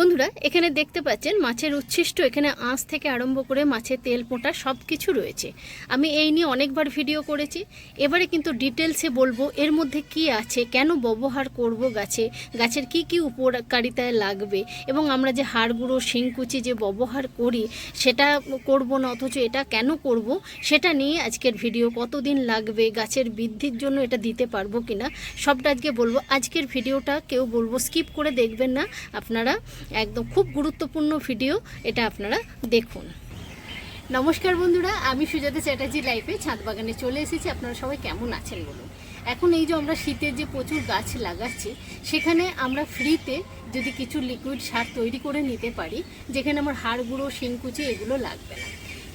বন্ধুরা, এখানে দেখতে পাচ্ছেন মাছের উচ্ছিষ্ট, এখানে আঁশ থেকে আরম্ভ করে মাছের তেল পোঁটা সব কিছু রয়েছে। আমি এই নিয়ে অনেকবার ভিডিও করেছি। এবারে কিন্তু ডিটেলসে বলব, এর মধ্যে কি আছে, কেন ব্যবহার করব গাছে, গাছের কি কি উপকারিতায় লাগবে, এবং আমরা যে হাড়গুঁড়ো, শিংকুচি যে ব্যবহার করি, সেটা করব না, অথচ এটা কেন করব, সেটা নিয়ে আজকের ভিডিও, কতদিন লাগবে, গাছের বৃদ্ধির জন্য এটা দিতে পারব কিনা, সবটা আজকে বলব। আজকের ভিডিওটা কেউ বলব, স্কিপ করে দেখবেন না, আপনারা একদম খুব গুরুত্বপূর্ণ ভিডিও, এটা আপনারা দেখুন। নমস্কার বন্ধুরা, আমি সুজাতা চ্যাটার্জি লাইফে ছাদ বাগানে চলে এসেছি। আপনারা সবাই কেমন আছেন বলুন? এখন এই যে আমরা শীতের যে প্রচুর গাছ লাগাচ্ছি, সেখানে আমরা ফ্রিতে যদি কিছু লিকুইড সার তৈরি করে নিতে পারি, যেখানে আমার হাড় গুঁড়ো শিংকুচি এগুলো লাগবে না।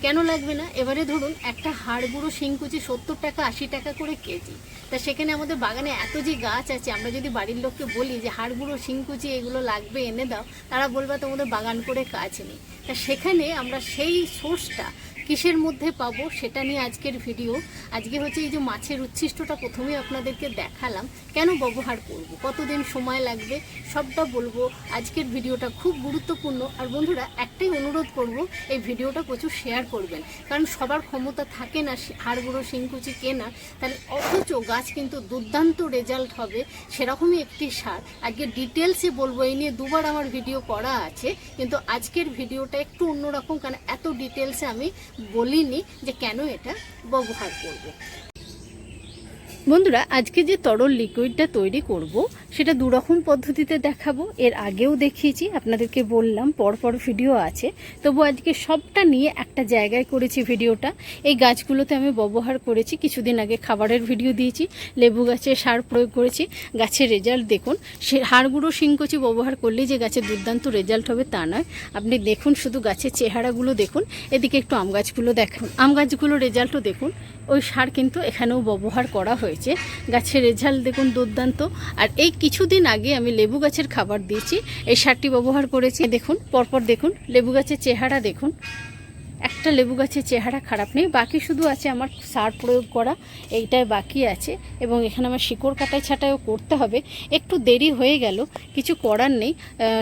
কেন লাগবে না? এবারে ধরুন, একটা হাড় গুঁড়ো শিংকুচি সত্তর টাকা, আশি টাকা করে কেজি। তা সেখানে আমাদের বাগানে এত যে গাছ আছে, আমরা যদি বাড়ির লোককে বলি যে হাড় গুঁড়ো শিংকুচি এগুলো লাগবে, এনে দাও তারা বলবে, তোমাদের বাগান করে কাজ নেই। তা সেখানে আমরা সেই সোর্সটা কিসের মধ্যে পাবো সেটা নিয়ে আজকের ভিডিও আজকে হচ্ছে এই যে মাছের উচ্ছিষ্টটা প্রথমে আপনাদেরকে দেখালাম। কেন ব্যবহার করব? কতদিন সময় লাগবে? সবটা বলব। আজকের ভিডিওটা খুব গুরুত্বপূর্ণ। আর বন্ধুরা, একটাই অনুরোধ করব, এই ভিডিওটা প্রচুর শেয়ার করবেন। কারণ সবার ক্ষমতা থাকে না হাড়গুঁড়ো, শিংকুচি কেনা তাহলে অথচ গাছ কিন্তু দুর্দান্ত রেজাল্ট হবে সেরকমই একটি সার। আজকে ডিটেলসে বলব, এই নিয়ে দুবার আমার ভিডিও করা আছে। কিন্তু আজকের ভিডিওটা একটু অন্যরকম, কারণ এত ডিটেলসে আমি বলিনি যে কেন এটা ব্যবহার করব। বন্ধুরা, আজকে যে তরল লিকুইডটা তৈরি করব, সেটা দুরকম পদ্ধতিতে দেখাবো। এর আগেও দেখিয়েছি, আপনাদেরকে বললাম, পরপর ভিডিও আছে। তবু আজকে সবটা নিয়ে একটা জায়গায় করেছি ভিডিওটা এই গাছগুলোতে আমি ব্যবহার করেছি, কিছুদিন আগে খাবারের ভিডিও দিয়েছি, লেবু গাছে সার প্রয়োগ করেছি। গাছের রেজাল্ট দেখুন, সে হাড়গুঁড়ো শিংকচি ব্যবহার করলেই যে গাছের দুর্দান্ত রেজাল্ট হবে তা নয়। আপনি দেখুন শুধু গাছের চেহারাগুলো দেখুন, এদিকে একটু আম গাছগুলো দেখুন। আম গাছগুলোর রেজাল্টও দেখুন ওই সার কিন্তু এখানেও ব্যবহার করা হয়েছে। গাছের রেজাল্ট দেখুন দুর্দান্ত। আর এই কিছুদিন আগে আমি লেবু গাছের খাবার দিয়েছি, এই সারটি ব্যবহার করেছি। দেখুন, পরপর দেখুন, লেবু গাছের চেহারা দেখুন। একটা লেবু গাছের চেহারা খারাপ নেই, বাকি শুধু আছে আমার সার প্রয়োগ করা, এইটাই বাকি আছে। এবং এখানে আমার শিকড় কাটাই ছাটাইও করতে হবে। একটু দেরি হয়ে গেল, কিছু করার নেই।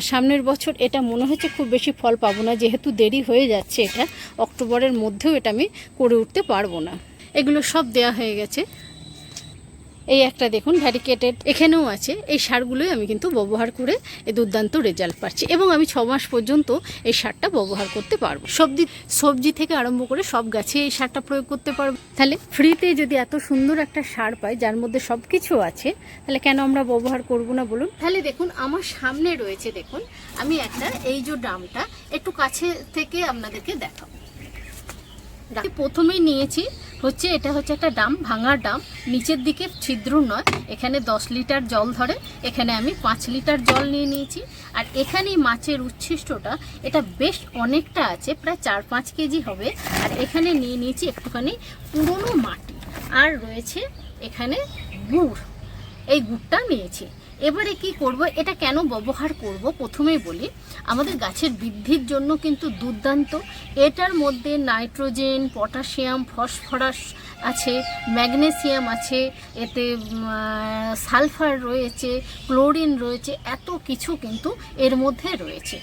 সামনের বছর এটা মনে হচ্ছে খুব বেশি ফল পাবো না, যেহেতু দেরি হয়ে যাচ্ছে এটা, অক্টোবরের মধ্যেও এটা আমি করে উঠতে পারব না। এগুলো সব দেয়া হয়ে গেছে। এই একটা দেখুন ভ্যারিকেটেড এখানেও আছে। এই সারগুলোই আমি কিন্তু ব্যবহার করে এই দুর্দান্ত রেজাল্ট পাচ্ছি এবং আমি ছ মাস পর্যন্ত এই সারটা ব্যবহার করতে পারব। সবজি সবজি থেকে আরম্ভ করে সব গাছে এই সারটা প্রয়োগ করতে পারব। তাহলে ফ্রিতে যদি এত সুন্দর একটা সার পাই, যার মধ্যে সব কিছু আছে, তাহলে কেন আমরা ব্যবহার করব না বলুন? তাহলে দেখুন, আমার সামনে রয়েছে দেখুন, আমি একটা এই যে ড্রামটা একটু কাছে থেকে আপনাদেরকে দেখাবো। প্রথমেই নিয়েছি হচ্ছে এটা হচ্ছে একটা ডাম, ভাঙা ডাম। নিচের দিকে ছিদ্র নয়, এখানে দশ লিটার জল ধরে, এখানে আমি পাঁচ লিটার জল নিয়ে নিয়েছি। আর এখানেই মাছের উচ্ছিষ্টটা, এটা বেশ অনেকটা আছে, প্রায় চার পাঁচ কেজি হবে। আর এখানে নিয়ে নিয়েছি একটুখানি পুরনো মাটি। আর রয়েছে এখানে গুড়। এই গুড়টা নিয়েছি। এবারে কি করব, এটা কেন ব্যবহার করব, প্রথমেই বলি, আমাদের গাছের বৃদ্ধির জন্য কিন্তু দুর্দান্ত। এটার মধ্যে নাইট্রোজেন, পটাশিয়াম, ফসফরাস আছে, ম্যাগনেসিয়াম আছে, এতে সালফার রয়েছে, ক্লোরিন রয়েছে, এত কিছু কিন্তু এর মধ্যে রয়েছে।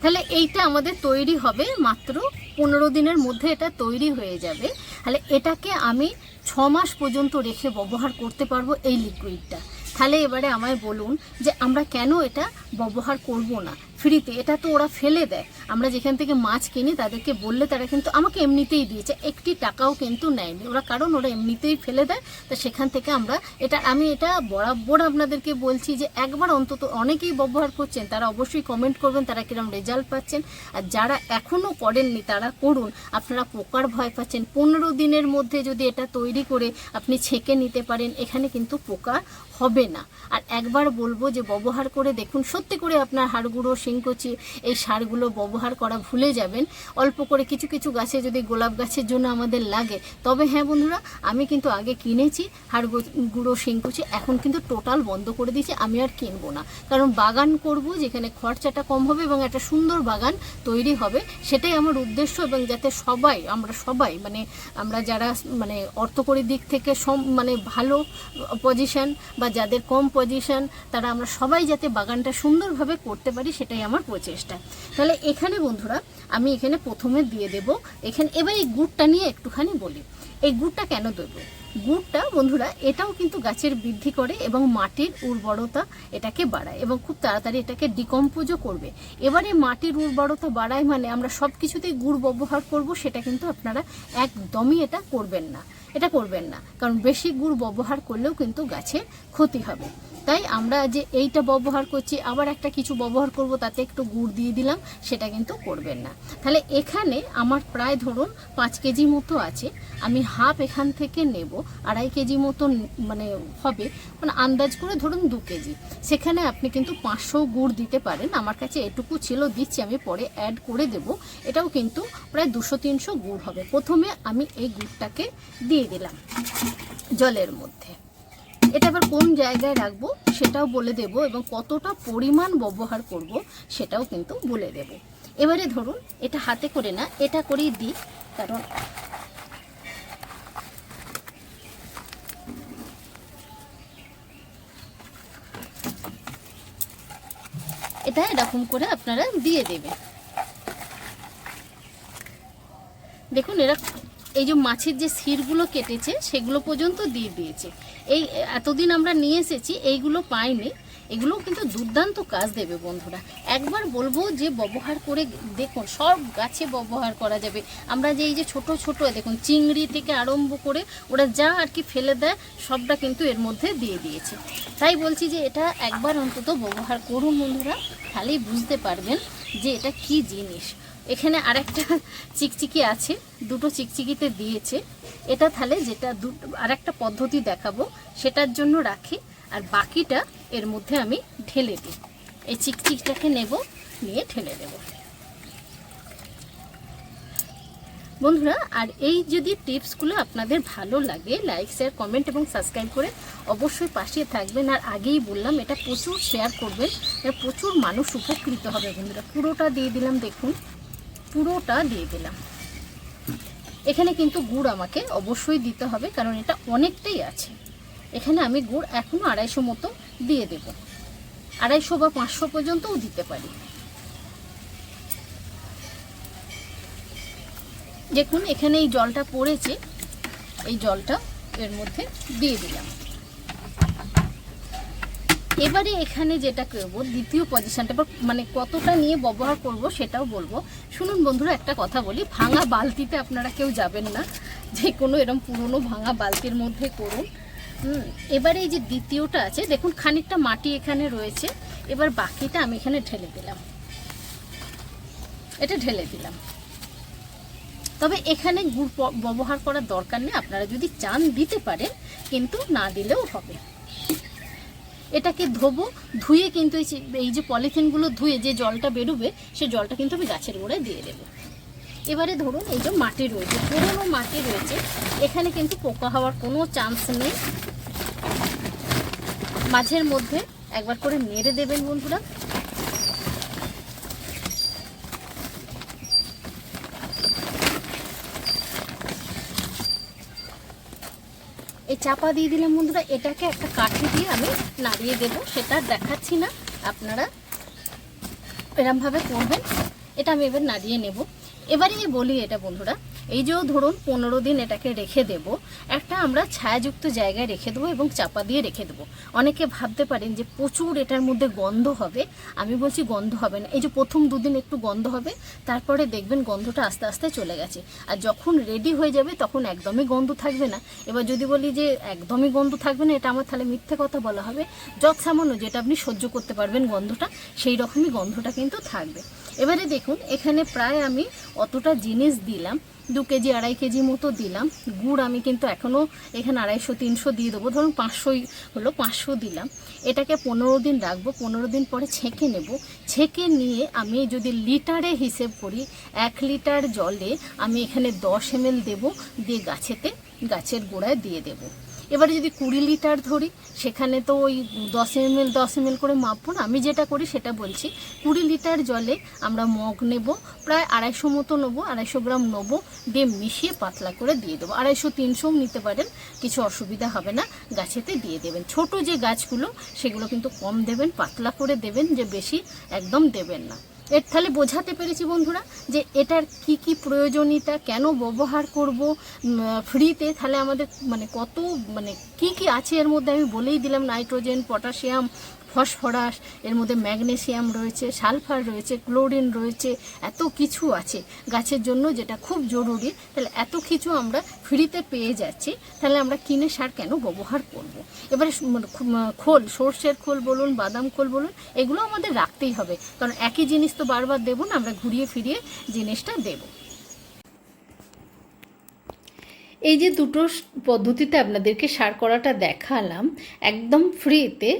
তাহলে এইটা আমাদের তৈরি হবে মাত্র পনেরো দিনের মধ্যে এটা তৈরি হয়ে যাবে। তাহলে এটাকে আমি ছ মাস পর্যন্ত রেখে ব্যবহার করতে পারব এই লিকুইডটা তাহলে এবারে আমায় বলুন যে আমরা কেন এটা ব্যবহার করব না। ফ্রিতে এটা তো ওরা ফেলে দেয়। আমরা যেখান থেকে মাছ কিনি, তাদেরকে বললে তারা কিন্তু আমাকে এমনিতেই দিয়েছে। একটি টাকাও কিন্তু নেয়নি। ওরা, কারণ ওরা এমনিতেই ফেলে দেয়। তো সেখান থেকে আমরা এটা, আমি এটা বরাবর আপনাদেরকে বলছি যে, একবার অন্তত অনেকেই ব্যবহার করছেন, তারা অবশ্যই কমেন্ট করবেন, তারা কিরম রেজাল্ট পাচ্ছেন। আর যারা এখনও করেননি, তারা করুন। আপনারা পোকার ভয় পাচ্ছেন। পনেরো দিনের মধ্যে যদি এটা তৈরি করে আপনি ছেঁকে নিতে পারেন, এখানে কিন্তু পোকা হবে না। আর একবার বলব যে, ব্যবহার করে দেখুন। সত্যি করে আপনার হাড়গুঁড়ো শিংকচি এই সারগুলো ব্যবহার করা ভুলে যাবেন। অল্প করে কিছু কিছু গাছে যদি গোলাপ গাছের জন্য আমাদের লাগে। তবে হ্যাঁ বন্ধুরা, আমি কিন্তু আগে কিনেছি হাড় গুঁড়ো শিংকুচি, এখন কিন্তু টোটাল বন্ধ করে দিয়েছি, আমি আর কিনবো না। কারণ বাগান করব, যেখানে খরচাটা কম হবে এবং একটা সুন্দর বাগান তৈরি হবে, সেটাই আমার উদ্দেশ্য এবং যাতে সবাই, আমরা সবাই মানে আমরা যারা মানে অর্থকরী দিক থেকে সম মানে ভালো পজিশন বা যাদের কম পজিশন তারা আমরা সবাই যাতে বাগানটা সুন্দরভাবে করতে পারি, সেটাই আমার প্রচেষ্টা। তাহলে এখানে বন্ধুরা, আমি এখানে প্রথমে দিয়ে দেব। এখানে এবার এই গুড়টা নিয়ে একটুখানি বলি। এই গুড়টা কেন দেবো? গুড়টা বন্ধুরা, এটাও কিন্তু গাছের বৃদ্ধি করে এবং মাটির উর্বরতা এটাকে বাড়ায় এবং খুব তাড়াতাড়ি এটাকে ডিকম্পোজও করবে। এবারে মাটির উর্বরতা বাড়ায় মানে আমরা সব কিছুতেই গুড় ব্যবহার করব, সেটা কিন্তু আপনারা একদমই এটা করবেন না। এটা করবেন না, কারণ বেশি গুড় ব্যবহার করলেও কিন্তু গাছের ক্ষতি হবে। তাই আমরা যে এইটা ব্যবহার করছি, আবার একটা কিছু ব্যবহার করব, তাতে একটু গুড় দিয়ে দিলাম, সেটা কিন্তু করবেন না। তাহলে এখানে আমার প্রায় ধরুন পাঁচ কেজি মতো আছে, আমি হাফ এখান থেকে নেব, আড়াই কেজি মতো মানে হবে মানে আন্দাজ করে ধরুন দু কেজি। সেখানে আপনি কিন্তু পাঁচশো গুড় দিতে পারেন, আমার কাছে এটুকু ছিল, দিচ্ছি, আমি পরে অ্যাড করে দেব, এটাও কিন্তু প্রায় দুশো তিনশো গুড় হবে। প্রথমে আমি এই গুড়টাকে দিয়ে দিলাম জলের মধ্যে। এটা আবার কোন জায়গায় রাখব সেটাও বলে দেব এবং কতটা পরিমাণ ব্যবহার করব সেটাও কিন্তু বলে দেব। এবারে ধরুন, এটা হাতে করে না, এটা করেই দিই, কারণ এটা এরকম করে আপনারা দিয়ে দেবেন। দেখুন, এরা এই যে মাছের যে শিরগুলো কেটেছে, সেগুলো পর্যন্ত দিয়ে দিয়েছে। এই, এতদিন আমরা নিয়ে এসেছি, এইগুলো পাইনি। এগুলো কিন্তু দুর্দান্ত কাজ দেবে বন্ধুরা। একবার বলব যে ব্যবহার করে দেখুন, সব গাছে ব্যবহার করা যাবে। আমরা যে এই যে ছোট ছোট, দেখুন, চিংড়ি থেকে আরম্ভ করে ওরা যা আর কি ফেলে দেয়, সবটা কিন্তু এর মধ্যে দিয়ে দিয়েছে। তাই বলছি যে এটা একবার অন্তত ব্যবহার করুন বন্ধুরা, তাহলেই বুঝতে পারবেন যে এটা কি জিনিস। এখানে আরেকটা চিকচিকি আছে, দুটো চিকচিকিতে দিয়েছে। এটা তাহলে যেটা দু আরেকটা পদ্ধতি দেখাবো, সেটার জন্য রাখি, আর বাকিটা এর মধ্যে আমি ঢেলে দিই। এই চিকচিকটাকে নেব, নিয়ে ঢেলে দেব। বন্ধুরা, আর এই যদি টিপসগুলো আপনাদের ভালো লাগে, লাইক, শেয়ার, কমেন্ট এবং সাবস্ক্রাইব করে অবশ্যই পাশে থাকবেন। আর আগেই বললাম, এটা প্রচুর শেয়ার করবেন প্রচুর মানুষ উপকৃত হবে বন্ধুরা। পুরোটা দিয়ে দিলাম, দেখুন। পুরোটা দিয়ে দিলাম। এখানে কিন্তু গুড় আমাকে অবশ্যই দিতে হবে, কারণ এটা অনেকটাই আছে। এখানে আমি গুড় এখনও আড়াইশো মতো দিয়ে দেব। আড়াইশো বা পাঁচশো পর্যন্তও দিতে পারি। দেখুন, এখানে এই জলটা পড়েছে, এই জলটা এর মধ্যে দিয়ে দিলাম। এবারে এখানে যেটা করব, দ্বিতীয় পজিশনটা মানে কতটা নিয়ে ব্যবহার করব সেটাও বলব। শুনুন বন্ধুরা, একটা কথা বলি, ভাঙা বালতিতে আপনারা কেউ যাবেন না। যে কোনো এরকম পুরনো ভাঙা বালতির মধ্যে করুন। এবারে এই যে দ্বিতীয়টা আছে, দেখুন খানিকটা মাটি এখানে রয়েছে। এবার বাকিটা আমি এখানে ঢেলে দিলাম। এটা ঢেলে দিলাম। তবে এখানে গুড় ব্যবহার করার দরকার নেই, আপনারা যদি চান দিতে পারেন, কিন্তু না দিলেও হবে। এটাকে ধোবো, ধুয়ে কিন্তু এই যে- পলিথিনগুলো ধুয়ে যে জলটা বেরোবে, সে জলটা কিন্তু আমি গাছের গোড়ায় দিয়ে দেবো। এবারে ধরুন এই যে মাটি রয়েছে, পুরোনো মাটি রয়েছে, এখানে কিন্তু পোকা হওয়ার কোনো চান্স নেই। মাঝের মধ্যে একবার করে মেরে দেবেন বন্ধুরা। চাপা দিয়ে দিলাম বন্ধুরা, এটাকে একটা কাঠি দিয়ে আমি নাড়িয়ে দেব, সেটা দেখাচ্ছি না, আপনারা এরমভাবে করবেন, এটা আমি এবার নাড়িয়ে নেব। এবারে বলি এটা বন্ধুরা এই যে ধরুন পনেরো দিন এটাকে রেখে দেব, একটা আমরা ছায়াযুক্ত জায়গায় রেখে দেবো এবং চাপা দিয়ে রেখে দেবো। অনেকে ভাবতে পারেন যে প্রচুর এটার মধ্যে গন্ধ হবে, আমি বলছি গন্ধ হবে না। এই যে প্রথম দুদিন একটু গন্ধ হবে, তারপরে দেখবেন গন্ধটা আস্তে আস্তে চলে গেছে। আর যখন রেডি হয়ে যাবে, তখন একদমই গন্ধ থাকবে না। এবার যদি বলি যে একদমই গন্ধ থাকবে না, এটা আমার তাহলে মিথ্যে কথা বলা হবে। যত সামান্য যেটা আপনি সহ্য করতে পারবেন গন্ধটা, সেই রকমই গন্ধটা কিন্তু থাকবে। এবারে দেখুন, এখানে প্রায় আমি অতটা জিনিস দিলাম। দু কেজি, আড়াই কেজি মতো দিলাম। গুড় আমি কিন্তু এখনও এখানে আড়াইশো, তিনশো দিয়ে দেবো। ধরুন পাঁচশোই হলো, পাঁচশো দিলাম। এটাকে পনেরো দিন রাখব। পনেরো দিন পরে ছেঁকে নেব। ছেঁকে নিয়ে আমি যদি লিটারে হিসেব করি, এক লিটার জলে আমি এখানে দশ এম দেবো। দিয়ে গাছেতে, গাছের গোড়ায় দিয়ে দেবো। এবারে যদি কুড়ি লিটার ধরি, সেখানে তো ওই দশ এম এল দশ এম এল করে মাপবো না। আমি যেটা করি সেটা বলছি, কুড়ি লিটার জলে আমরা মগ নেব, প্রায় আড়াইশো মতো নেব, আড়াইশো গ্রাম নেব দিয়ে মিশিয়ে পাতলা করে দিয়ে দেবো। আড়াইশো তিনশোও নিতে পারেন, কিছু অসুবিধা হবে না, গাছেতে দিয়ে দেবেন। ছোট যে গাছগুলো, সেগুলো কিন্তু কম দেবেন, পাতলা করে দেবেন, যে বেশি একদম দেবেন না। এর তাহলে বোঝাতে পেরেছি বন্ধুরা যে এটার কি কি প্রয়োজনীয়তা, কেন ব্যবহার করব ফ্রিতে তাহলে আমাদের মানে কত মানে কি কি আছে এর মধ্যে আমি বলেই দিলাম। নাইট্রোজেন পটাশিয়াম ফসফরাস এর মধ্যে ম্যাগনেসিয়াম রয়েছে সালফার রয়েছে ক্লোরিন রয়েছে, এত কিছু আছে গাছের জন্য যেটা খুব জরুরি। তাহলে এত কিছু আমরা ফ্রিতে পেয়ে যাচ্ছি, তাহলে আমরা কিনে সার কেন ব্যবহার করব। এবারে মানে খোল, সর্ষের খোল বলুন, বাদাম খোল বলুন, এগুলো আমাদের রাখতেই হবে কারণ একই জিনিস তো বারবার দেবো না, আমরা ঘুরিয়ে ফিরিয়ে জিনিসটা দেবো এই যে দুটো পদ্ধতিতে আপনাদেরকে সার করাটা দেখালাম, একদম ফ্রিতে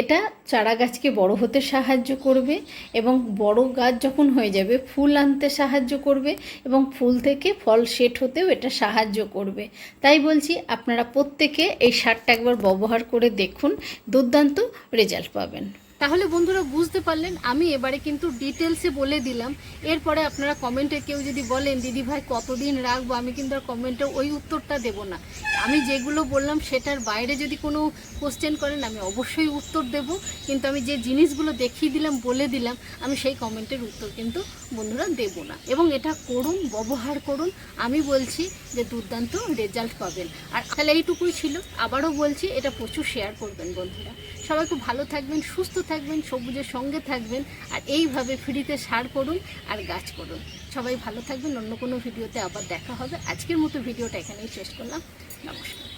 এটা চারা গাছকে বড় হতে সাহায্য করবে এবং বড় গাছ যখন হয়ে যাবে ফুল আনতে সাহায্য করবে এবং ফুল থেকে ফল সেট হতেও এটা সাহায্য করবে। তাই বলছি আপনারা প্রত্যেকে এই সারটা একবার ব্যবহার করে দেখুন, দুর্দান্ত রেজাল্ট পাবেন। তাহলে বন্ধুরা বুঝতে পারলেন, আমি এবারে কিন্তু ডিটেলসে বলে দিলাম। এরপরে আপনারা কমেন্টে কেউ যদি বলেন, দিদি ভাই, কতদিন রাখব? আমি কিন্তু আর কমেন্টে ওই উত্তরটা দেব না। আমি যেগুলো বললাম, সেটার বাইরে যদি কোনো কোশ্চেন করেন, আমি অবশ্যই উত্তর দেব। কিন্তু আমি যে জিনিসগুলো দেখিয়ে দিলাম, বলে দিলাম, আমি সেই কমেন্টের উত্তর কিন্তু বন্ধুরা দেব না। এবং এটা করুন, ব্যবহার করুন। আমি বলছি যে দুর্দান্ত রেজাল্ট পাবেন। আর তাহলে এইটুকুই ছিল। আবারও বলছি, এটা প্রচুর শেয়ার করবেন বন্ধুরা। সবাই খুব ভালো থাকবেন, সুস্থ থাকবেন, সবুজের সঙ্গে থাকবেন, আর এইভাবে ফ্রিতে সার করুন আর গাছ করুন। সবাই ভালো থাকবেন, অন্য কোনো ভিডিওতে আবার দেখা হবে। আজকের মতো ভিডিওটা এখানেই শেষ করলাম। নমস্কার।